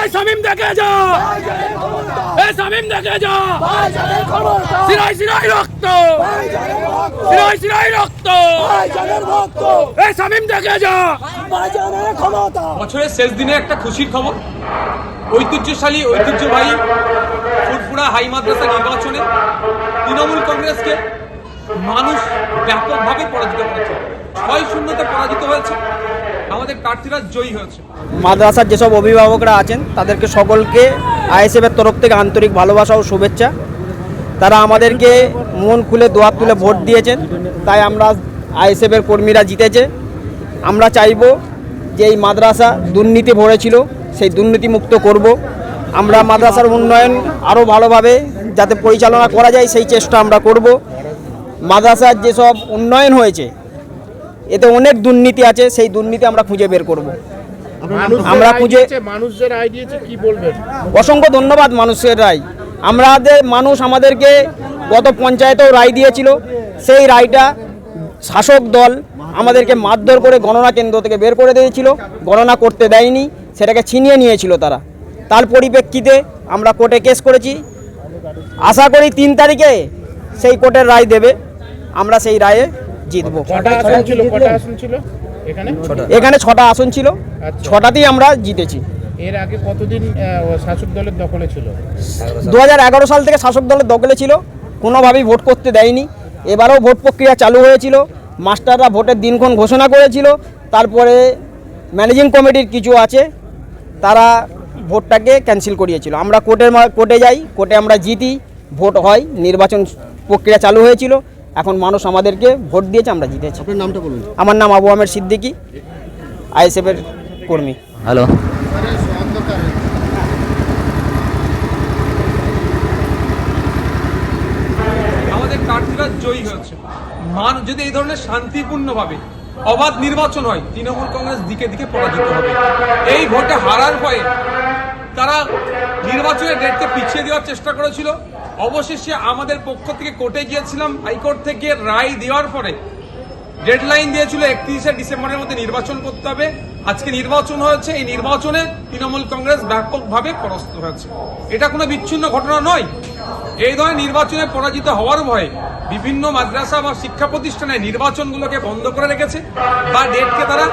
এই সামিম দেখে যা। এই সামিম দেখে যা। সিরাই সিরাই রক্ত। সিরাই সিরাই রক্ত। এই সামিম দেখে যা। বছরের শেষ দিনে একটা খুশির খবর। ঐতিহ্যশালী ঐতিহ্যবাহী ফুরফুরা হাই মাদ্রাসা নির্বাচনে তৃণমূল কংগ্রেসকে মানুষ ব্যাপকভাবে পরাজিত করেছে। ছয় শূন্যতে পরাজিত হয়েছে। আমাদের প্রার্থীরা জয়ী হয়েছে। মাদ্রাসার যেসব অভিভাবকরা আছেন, তাদেরকে সকলকে আইএসএফের তরফ থেকে আন্তরিক ভালোবাসা ও শুভেচ্ছা। তারা আমাদেরকে মন খুলে দোয়ার তুলে ভোট দিয়েছেন, তাই আমরা আইএসএফের কর্মীরা জিতেছে। আমরা চাইব যে এই মাদ্রাসা দুর্নীতি ভরে ছিল সেই দুর্নীতি মুক্ত করব। আমরা মাদ্রাসার উন্নয়ন আরও ভালোভাবে যাতে পরিচালনা করা যায়, সেই চেষ্টা আমরা করব। মাদ্রাসার যেসব উন্নয়ন হয়েছে এতে অনেক দুর্নীতি আছে সেই দুর্নীতি আমরা খুঁজে বের করব। আমরা খুঁজে- মানুষদের আই দিয়েছে কি বলবেন? অসংখ্য ধন্যবাদ মানুষের রায়। আমাদের মানুষ আমাদেরকে গত পঞ্চায়েতেও রায় দিয়েছিল সেই রায়টা শাসক দল আমাদেরকে মারধর করে গণনা কেন্দ্র থেকে বের করে দিয়েছিল গণনা করতে দেয়নি সেটাকে ছিনিয়ে নিয়েছিল তারা। তার পরিপ্রেক্ষিতে আমরা কোর্টে কেস করেছি। আশা করি তিন তারিখে সেই কোর্টের রায় দেবে আমরা সেই রায়ে জিতব। কটা আসন আসন এখানে? এখানে ছটা আসন ছিল। আচ্ছা। ছটাতেই আমরা জিতেছি। এর আগে কতদিন শাসক দলের দখলে ছিল? দু হাজার এগারো সাল থেকে শাসক দলের দখলে ছিল। কোনোভাবেই ভোট করতে দেয়নি। এবারেও ভোট প্রক্রিয়া চালু হয়েছিল। মাস্টাররা ভোটের দিনক্ষণ ঘোষণা করেছিল। তারপরে ম্যানেজিং কমিটির কিছু আছে তারা ভোটটাকে ক্যান্সেল করিয়েছিল। আমরা কোর্টের মা- কোর্টে যাই কোর্টে আমরা জিতি ভোট হয় নির্বাচন প্রক্রিয়া চালু হয়েছিল। এখন মানুষ আমাদেরকে ভোট দিয়েছে আমরা জিতেছি। আপনার নামটা বলুন। আমার নাম আবু আহমেদ সিদ্দিকী আইএসএফের কর্মী। হ্যালো। আমাদের প্রার্থীরা জয়ী হয়েছে। মান যদি এই ধরনের শান্তিপূর্ণভাবে অবাধ নির্বাচন হয় তৃণমূল কংগ্রেস দিকে দিকে পরাজিত হবে। এই ভোটে হারার ভয়ে তারা নির্বাচনের ডেটকে পিছিয়ে দেওয়ার চেষ্টা করেছিল। অবশেষে আমাদের পক্ষ থেকে কোর্টে গিয়েছিলাম। হাইকোর্ট থেকে রায় দেওয়ার পরে ডেডলাইন দিয়েছিল একত্রিশে ডিসেম্বরের মধ্যে নির্বাচন করতে হবে। আজকে নির্বাচন হয়েছে। এই নির্বাচনে তৃণমূল কংগ্রেস ব্যাপকভাবে পরাস্ত হয়েছে। এটা কোনো বিচ্ছিন্ন ঘটনা নয়। এই ধরনের নির্বাচনে পরাজিত হওয়ার ভয়ে বিভিন্ন মাদ্রাসা বা শিক্ষা প্রতিষ্ঠানে নির্বাচনগুলোকে বন্ধ করে রেখেছে বা ডেটকে তারা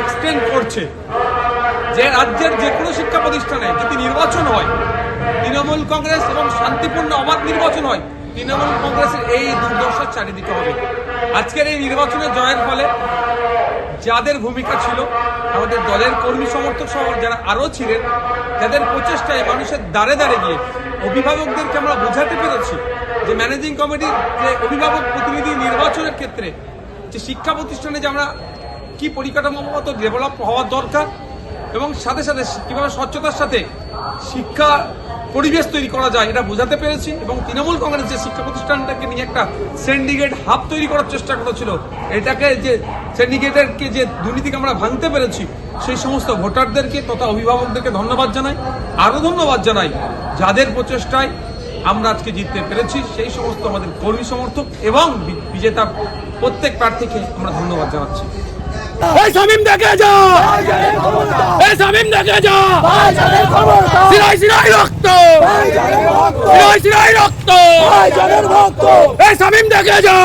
এক্সটেন্ড করছে। যে রাজ্যের যে কোনো শিক্ষা প্রতিষ্ঠানে যদি নির্বাচন হয়, তৃণমূল কংগ্রেস এবং শান্তিপূর্ণ অবাধ নির্বাচন হয়, তৃণমূল কংগ্রেসের এই দুর্দশার চারিদিকে হবে। আজকের এই নির্বাচনে জয়ের ফলে যাদের ভূমিকা ছিল, আমাদের দলের কর্মী সমর্থক সহ যারা আরও ছিলেন তাদের প্রচেষ্টায় মানুষের দ্বারে দ্বারে গিয়ে অভিভাবকদেরকে আমরা বোঝাতে পেরেছি যে ম্যানেজিং কমিটির যে অভিভাবক প্রতিনিধি নির্বাচনের ক্ষেত্রে যে শিক্ষা প্রতিষ্ঠানে যে আমরা কি পরিকাঠামোগত ডেভেলপ হওয়ার দরকার এবং সাথে সাথে কীভাবে স্বচ্ছতার সাথে শিক্ষা পরিবেশ তৈরি করা যায় এটা বোঝাতে পেরেছি এবং তৃণমূল কংগ্রেস যে শিক্ষা প্রতিষ্ঠানটাকে নিয়ে একটা সিন্ডিকেট হাব তৈরি করার চেষ্টা করেছিল, এটাকে যে সিন্ডিকেটেরকে যে দুর্নীতিকে আমরা ভাঙতে পেরেছি, সেই সমস্ত ভোটারদেরকে তথা অভিভাবকদেরকে ধন্যবাদ জানাই, আরও ধন্যবাদ জানাই, যাদের প্রচেষ্টায় আমরা আজকে জিততে পেরেছি, সেই সমস্ত আমাদের কর্মী সমর্থক এবং বিজেতা প্রত্যেক প্রার্থীকে আমরা ধন্যবাদ জানাচ্ছি। এই সামিম দেখে যা। এই সামিম দেখে যা। সিরাই সিরাই রক্ত। সিরাই সিরাই রক্ত। এই সামিম দেখে যা।